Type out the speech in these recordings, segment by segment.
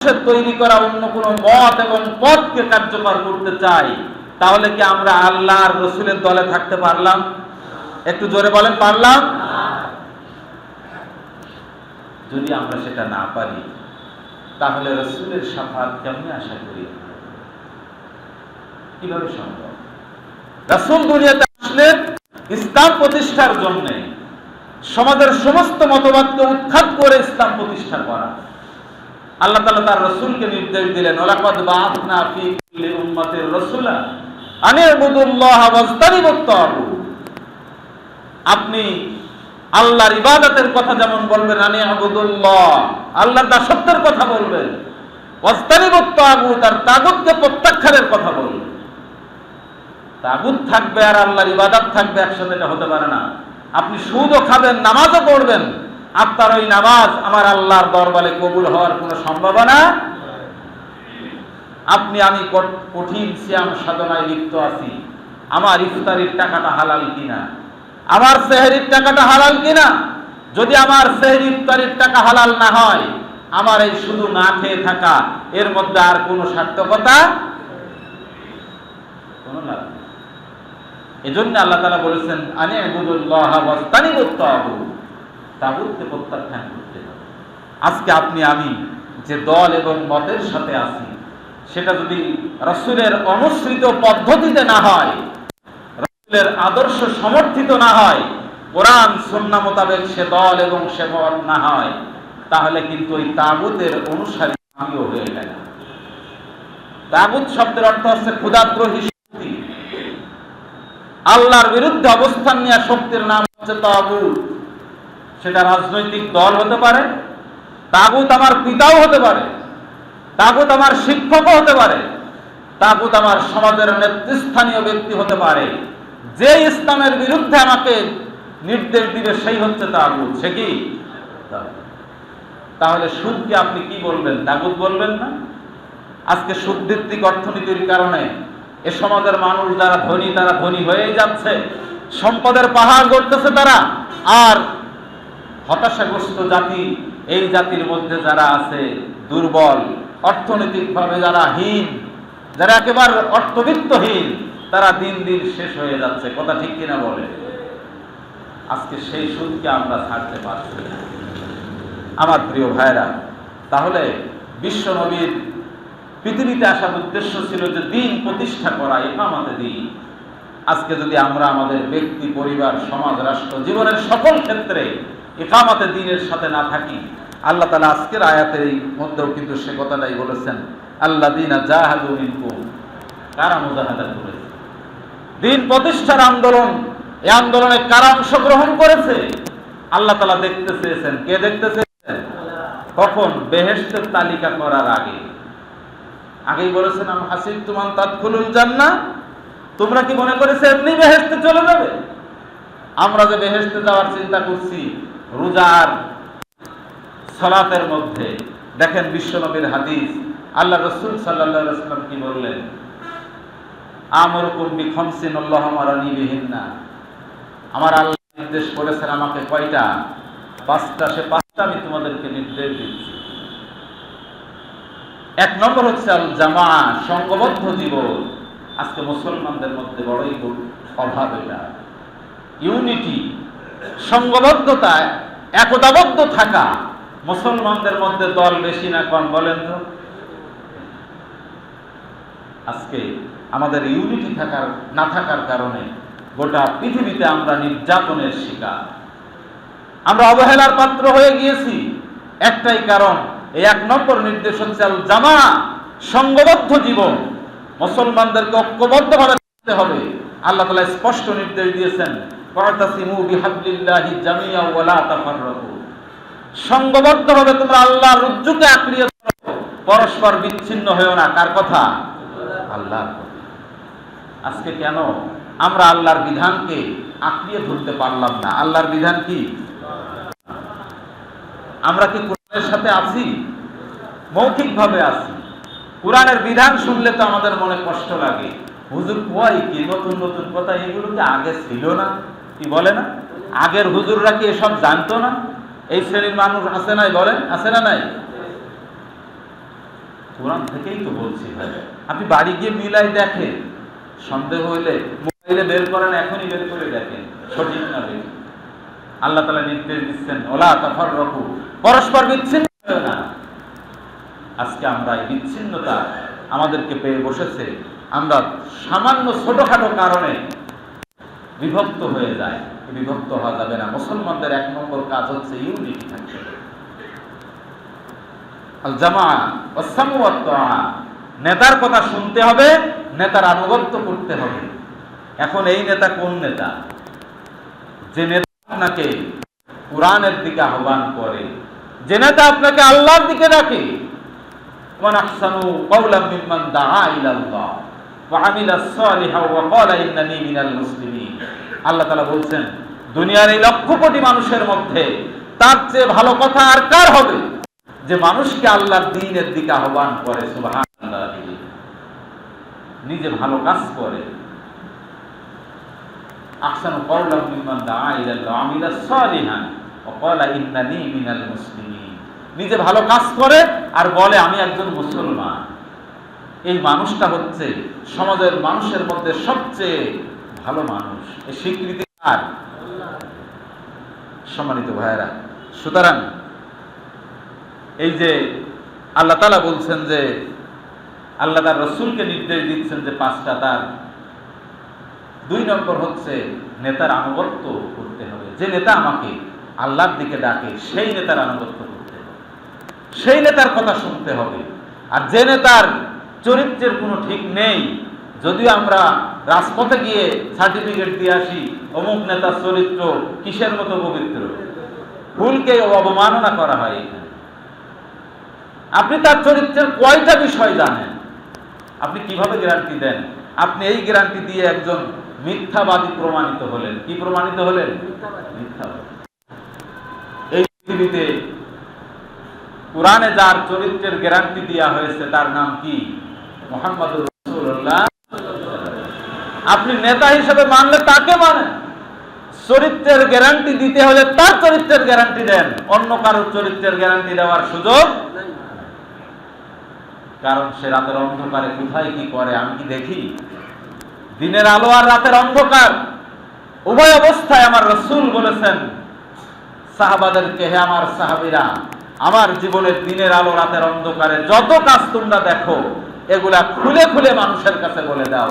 তৈরি করা অন্য কোন মত এবং পথকে কার্যকর করতে চাই, তাহলে কি আমরা রসুলের দলে থাকতে পারলাম? একটু জোরে বলেন, পারলাম? যদি আমরা সেটা না পারি, তাহলে রসুলের সাফাত আশা করি কীভাবে সম্ভব? রাসূল দুনিয়াতে ইসলাম প্রতিষ্ঠার জন্য সমাজের সমস্ত মতবাদকে উৎখাত করে ইসলাম প্রতিষ্ঠা করা। আল্লাহ তাআলা তার রাসূলকে নির্দেশ দিলেন ওয়ালাকাদ বাআথনা ফি উম্মাতির রাসূলা আন ইবুদুল্লাহ ওয়াজতানিবুত তাগুত। আপনি আল্লাহর ইবাদতের কথা যেমন বলবেন আনি আবুদুল্লাহ আল্লাহর দাসত্বের কথা বলবেন, ওয়াজতানিবুত তাগুত আর তাগুতকে প্রত্যাখ্যানের কথা বলবেন। তাগুত থাকবে আর আল্লাহর ইবাদত থাকবে একসাথে হতে পারে না। আপনি সুদও খাবেন, নামাজও পড়বেন। আপনার ওই নামাজ আমার আল্লাহর দরবারে কবুল হওয়ার কোনো সম্ভাবনা? আপনি আমি কঠিন শ্যাম সাধনায় লিপ্ত আছি। আমার ইফতারির টাকাটা হালাল কিনা? আমার সেহরির টাকাটা হালাল কিনা? যদি আমার সেহরি ইফতারির টাকা হালাল না হয়, আমার এই শুধু না খেয়ে থাকা, এর মধ্যে আর কোনো সার্থকতা? কোনো নেই। এজন্য আল্লাহ তালা বলেছেন আনে আবুদুল্লাহ ওয়াস্তানিবুত তাগুত। তাগুতকে প্রত্যাখ্যান করতে হবে। আজকে আপনি, আমি যে দল এবং মতের সাথে আছি, সেটা যদি রসুলের অনুসৃত পদ্ধতিতে না হয়, রসুলের আদর্শ সমর্থিত না হয়, কোরআন, সুন্না মোতাবেক সে দল এবং সে মত না হয়, তাহলে কিন্তু ওই তাগুতের অনুসারী আমিও হয়ে গেল তাগুত শব্দের অর্থ হচ্ছে ক্ষুদাদ্রোহী শক্তি। আল্লাহর বিরুদ্ধে অবস্থান নেওয়া শক্তির নাম হচ্ছে তাগুত সেটা রাজনৈতিক দল হতে পারে, তাগুত আমার পিতাও হতে পারে, তাগুত আমার শিক্ষকও হতে পারে, তাগুত আমার সমাজের নেতৃস্থানীয় ব্যক্তি হতে পারে। যে ইসলামের বিরুদ্ধে আমাকে নির্দেশ দিবে, সেই হচ্ছে তাগুত। সে কি? তাহলে সুদকে আপনি কি বলবেন? তাগুত বলবেন না? আজকে সুদভিত্তিক অর্থনীতির কারণে এ সমাজের মানুষ যারা ধনী, তারা ধনী হয়েই যাচ্ছে। সম্পদের পাহাড় গড়তেছে তারা। আর হতাশাগ্রস্ত জাতি, এই জাতির মধ্যে যারা আছে দুর্বল, অর্থনৈতিকভাবে যারা হীন, যারা একেবারে অর্থবিত্তহীন, তারা দিন দিন শেষ হয়ে যাচ্ছে। কথা ঠিক কিনা বলে? আজকে সেই সুদকে আমরা ছাড়তে পারছি আমার প্রিয় ভাইরা তাহলে বিশ্ব নবীর পৃথিবীতে আসার উদ্দেশ্য ছিল যে দিন প্রতিষ্ঠা করা একামাতে দিন। আজকে যদি আমরা আমাদের ব্যক্তি, পরিবার, সমাজ, রাষ্ট্র, জীবনের সকল ক্ষেত্রে একামাতে দিনের সাথে না থাকি। আল্লাহ তালা আজকের আয়াতের মধ্যেও কিন্তু সে কথাটাই বলেছেন আল্লাহ দিনা কারা মুজাহাদা করেছে? দিন প্রতিষ্ঠার আন্দোলন, এই আন্দোলনে কারা অংশগ্রহণ করেছে? আল্লাহ তালা দেখতে চেয়েছেন। কে দেখতে চেয়েছেন? কখন? বেহেস্তের তালিকা করার আগে। আগেই বলেছেন, আমি হাসিব তুমান তাৎকুলুল জান্না তোমরা কি মনে করেছ, এমনি বেহেস্তে চলে যাবে? আমরা যে বেহেস্তে যাওয়ার চিন্তা করছি রোজার সলাতের মধ্যে দেখেন বিশ্বনবীর হাদিস। আল্লাহ রসুল সাল্লাহ সাল্লাম কি বললেন? আমর কুম্বি খমসিন মারানি আমার আল্লাহ নির্দেশ করেছেন আমাকে কয়টা? পাঁচটা, সে পাঁচটা আমি তোমাদেরকে নির্দেশ দিচ্ছি। এক নম্বর হচ্ছে আল জামা সংঘবদ্ধ জীবন। আজকে মুসলমানদের মধ্যে বড়ই অভাব এটা। ইউনিটি সংঘবদ্ধতা একতাবদ্ধ থাকা মুসলমানদের মধ্যে দল বেশি না কম, বলেন তো। আজকে আমাদের ইউনিটি থাকার, না থাকার কারণে গোটা পৃথিবীতে আমরা নির্যাতনের শিকার। আমরা অবহেলার পাত্র হয়ে গিয়েছি। একটাই কারণ, এই এক নম্বর নির্দেশ হচ্ছে আল জামা সংঘবদ্ধ জীবন। মুসলমানদেরকে ঐক্যবদ্ধভাবে হবে। আল্লাহ তাআলা স্পষ্ট নির্দেশ দিয়েছেন সংঘবদ্ধভাবে তোমরা আল্লাহর রজ্জুকে আঁকড়িয়ে পরস্পর বিচ্ছিন্ন হয়েও না। কার কথা? আল্লাহর কথা। আজকে কেন আমরা আল্লাহর বিধানকে আঁকড়িয়ে ধরতে পারলাম না? আল্লাহর বিধান কি? আমরা কি কোরআনের সাথে আছি? মৌখিকভাবে আছি। কোরআনের বিধান শুনলে তো আমাদের মনে কষ্ট লাগে। হুজুর, কয় কি? নতুন নতুন কথা? এগুলো কি আগে ছিল না? কি বলে না? আগের হুজুররা কি এসব জানতো না? এই শ্রেণির মানুষ আছে নাই বলেন? আছে না নাই? কোরআন থেকেই তো বলছি ভাই। আপনি বাড়ি গিয়ে মিলাই দেখেন। সন্দেহ হইলে মোবাইলে বের করেন, এখনই বের করে দেখেন। সঠিক না বের? আল্লাহ তালা নির্দেশ দিচ্ছেন, ওলা তফর রকু পরস্পর বিচ্ছিন্ন না। আজকে আমরা এই বিচ্ছিন্নতা আমাদেরকে পেয়ে বসেছে। আমরা সামান্য ছোটখাটো কারণে বিভক্ত হয়ে যায়। বিভক্ত হওয়া যাবে না। মুসলমানদের এক নম্বর কাজ হচ্ছে ইউনিটি থাকতে আল জামা নেতার কথা শুনতে হবে, নেতার আনুগত্য করতে হবে। এখন এই নেতা কোন নেতা? যে নেতা আপনাকে কোরআনের দিকে আহ্বান করে, যে নেতা আপনাকে আল্লাহর দিকে ডাকে। মান আহসানু কাওলাম মিম্মান দাআ ইলা আল্লাহ বলছেন, দুনিয়ার এই লক্ষ কোটি মানুষের মধ্যে তার চেয়ে ভালো কথা আর কার হবে? যে মানুষকে দ্বীনের দিকে আহ্বান করে নিজে ভালো কাজ করে। আহসানু কাওলাম মিম্মান দাআ ইলা আমিলা সালিহান, ওয়া ক্বালা মিনাল নিজে ভালো কাজ করে আর বলে, আমি একজন মুসলমান। এই মানুষটা হচ্ছে সমাজের মানুষের মধ্যে সবচেয়ে ভালো মানুষ। এই স্বীকৃতি আর সম্মানিত ভাইয়েরা, সুতরাং এই যে আল্লাহ তালা বলছেন যে, আল্লাহ তার রসুলকে নির্দেশ দিচ্ছেন যে পাঁচটা তার। দুই নম্বর হচ্ছে নেতার আনুগত্য করতে হবে। যে নেতা আমাকে আল্লাহর দিকে ডাকে, সেই নেতার আনুগত্য করতে হবে। সেই নেতার কথা শুনতে হবে। আর যে নেতার চরিত্রের কোনো ঠিক নেই। যদিও আমরা রাজপথে গিয়ে সার্টিফিকেট দিয়ে আসি, অমুক নেতার চরিত্র কিসের মতো পবিত্র? ভুলকে অবমাননা করা হয় এখানে। আপনি তার চরিত্রের কয়টা বিষয় জানেন? আপনি কীভাবে গ্যারান্টি দেন? আপনি এই গ্যারান্টি দিয়ে একজন মিথ্যাবাদী প্রমাণিত হলেন। কি প্রমাণিত হলেন? এই পৃথিবীতে কোরআনে যার চরিত্রের গ্যারান্টি দেওয়া হয়েছে, তার নাম কি? আপনি নেতা হিসেবে মানলে তাকে মানেন। চরিত্রের গ্যারান্টি দিতে হলে তার চরিত্রের গ্যারান্টি দেন। অন্য কারোর চরিত্রের গ্যারান্টি দেওয়ার সুযোগ কারণ সে রাতের অন্ধকারে কোথায় কি করে, আমি কি দেখি? দিনের আলো আর রাতের অন্ধকার। উভয় অবস্থায় আমার রসুল বলেছেন, সাহাবাদেরকে হে আমার সাহাবিরা, আমার জীবনের দিনের আলো রাতের অন্ধকারে যত কাজ তোমরা দেখো এগুলা খুলে খুলে মানুষের কাছে বলে দাও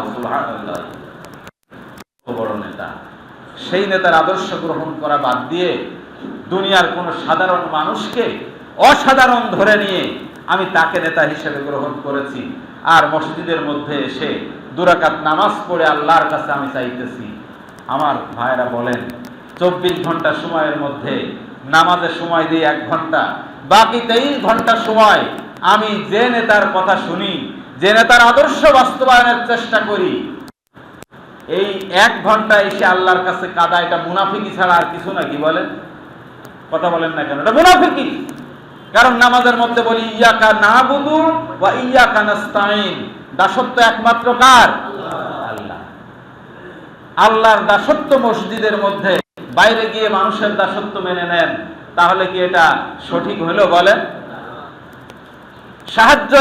বড় নেতা। সেই নেতার আদর্শ গ্রহণ করা বাদ দিয়ে দুনিয়ার কোন সাধারণ মানুষকে অসাধারণ ধরে নিয়ে আমি তাকে নেতা হিসেবে গ্রহণ করেছি। আর মসজিদের মধ্যে এসে দুরাকাত নামাজ পড়ে আল্লাহর কাছে আমি চাইতেছি। আমার ভাইরা বলেন, চব্বিশ ঘণ্টা সময়ের মধ্যে নামাজের সময় দিই এক ঘণ্টা, বাকি তেইশ ঘণ্টা সময় আমি যে নেতার কথা শুনি যে নেতার আদর্শ বাস্তবায়নের চেষ্টা করি, এই এক ঘণ্টা এসে আল্লাহর কাছে কাদা, এটা মুনাফিকি ছাড়া আর কিছু না, কি বলেন? কথা বলেন না কেন? এটা মুনাফিকি। কারণ নামাজের মধ্যে বলি, ইয়াকা না বুধু বা ইয়াকা নাস্তাইন দাসত্ব একমাত্র কার? আল্লাহ। আল্লাহর দাসত্ব মসজিদের মধ্যে বাইরে গিয়ে মানুষের দাসত্ব মেনে নেন, তাহলে কি এটা সঠিক হলো বলেন? সাহায্য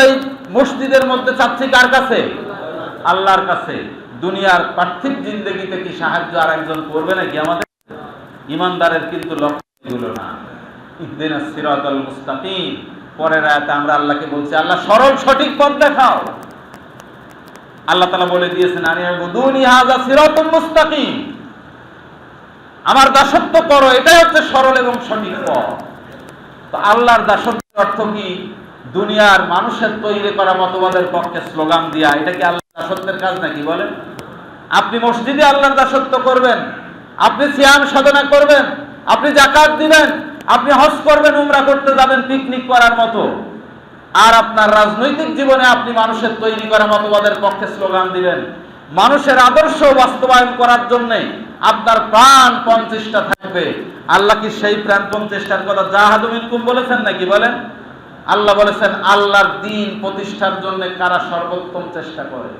মসজিদের মধ্যে চাচ্ছি কার কাছে? আল্লাহর কাছে। দুনিয়ার পার্থিব জিন্দগিতে কি সাহায্য আর একজন করবে নাকি আমাদের? ইমানদারের কিন্তু লক্ষ্য এগুলো না। মুস্তাকিম। পরের আয়াতে আমরা আল্লাহকে বলছি, আল্লাহ, সরল, সঠিক পথ দেখাও। আল্লাহ তাআলা বলে দিয়েছেন হাযা সিরাতুল মুস্তাকিম। আমার দাসত্ব করো, এটাই হচ্ছে সরল এবং সঠিক পথ। তো আল্লাহর দাসত্বের অর্থ কি? দুনিয়ার মানুষের তৈরি করা মতবাদের পক্ষে স্লোগান দিয়া, এটা কি আল্লাহ দাসত্বের কাজ নাকি বলেন? আপনি মসজিদে আল্লাহর দাসত্ব করবেন, আপনি সিয়াম সাধনা করবেন, আপনি জাকাত দিবেন, আপনি হজ করবেন, উমরা করতে যাবেন পিকনিক করার মতো। আর আপনার রাজনৈতিক জীবনে আপনি মানুষের তৈরি করা মতবাদের পক্ষে স্লোগান দিবেন। মানুষের আদর্শ বাস্তবায়ন করার জন্য আপনার প্রাণ চেষ্টা থাকবে। আল্লাহ কি সেই প্রাণ চেষ্টার কথা জাহাদুমিনকুম বলেছেন নাকি বলেন? আল্লাহ বলেছেন আল্লাহর দিন প্রতিষ্ঠার জন্য কারা সর্বোত্তম চেষ্টা করে?